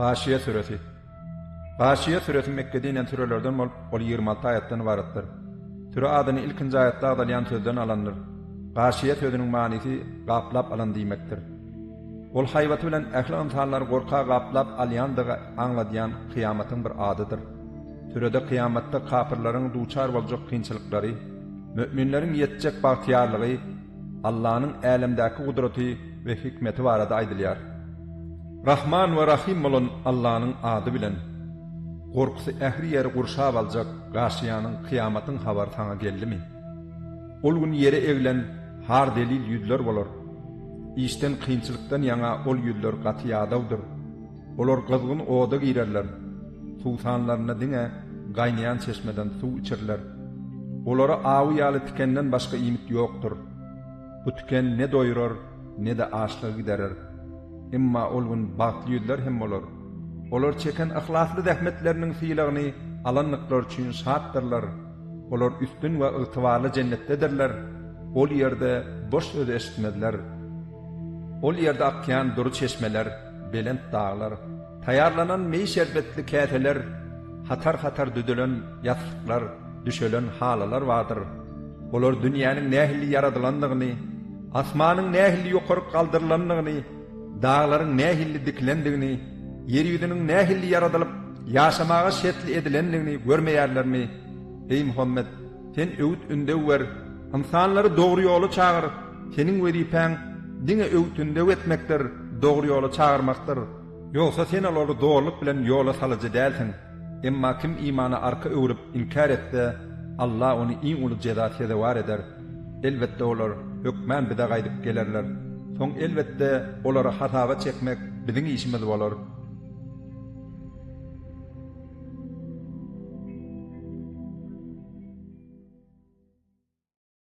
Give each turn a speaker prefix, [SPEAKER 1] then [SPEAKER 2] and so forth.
[SPEAKER 1] Gâşiye sureti. Gâşiye sureti Mekke'den türelerden bol ol 26 ayetden varatdır. Türe adını ilkinji ayette agdalyan sözden alandır. Gâşiye sözünün manysy gaplap alan diýmekdir. Ol hayvatı bilen ähli insanlar gorka gaplap alýandygy aňladýan kıyamatyň bir adydyr. Türede kıyamatda kapirlerin duçar boljak kynçylyklary, müminlerin ýetjek bagtyarlygy, Allah'ın älemdäki gudraty we hikmeti barada aýdylýar. Rahman we Rahim bolan Allah'ın ady bilen gorkusy ähri ýeri gurşap aljak gaşyanyň kıyamatyň habar taňa geldi Ol gün ýere eglen har delil ýüzler bolar. İşten kynçylykdan ýaňa ol ýüzler gaty ýadawdyr. Olar gazgyn oda girerler. Suwtanlaryna diňe gaýnaýan çeşmeden suw içerler. Olara awy ýaly tikenden başga ýimit ýokdur. Bu tiken ne doýurar, ne de açlygy giderer. Emma olgun batly ýüzler hem bolar. Olar çeken ihlasly zähmetleriniň fiýlagyny alannyklar üçin şahatdyrlar. Olar üstün we ygtybarly cennetdedirler. Ol ýerde boş söz eşitmediler. Ol ýerde akýan duru çeşmeler, belent dağlar, tayarlanan mey şerbetli käteler, hatar-hatar düdülen ýatyklar, düşölen halalar vardır. Olar dünýäniň nähili yaradylandygyny, asmanyň nähili ýokaryp galdyrlandygyny, dağların nähilli diklendigini, yer ýüzüniň nähilli yaradılıp ýaşamaga şetli edilenligini görmeýärlermi? Ey Muhammed, sen öwüt ünde wer, insanlary dogry ýoly çağır, senin weripäň diňe öwütünde etmekdir, dogry ýoly çağırmakdyr. Ýogsa sen alary dogrylyk bilen ýola salyjy dälsin. Emma kim imana arka öwrüp inkar etse, Allah onu iň uly cezasy eder. Elbetde olar, hökmän bir de gelerler. Son elbette olara hatawa çekmek biziň işimiz bolar.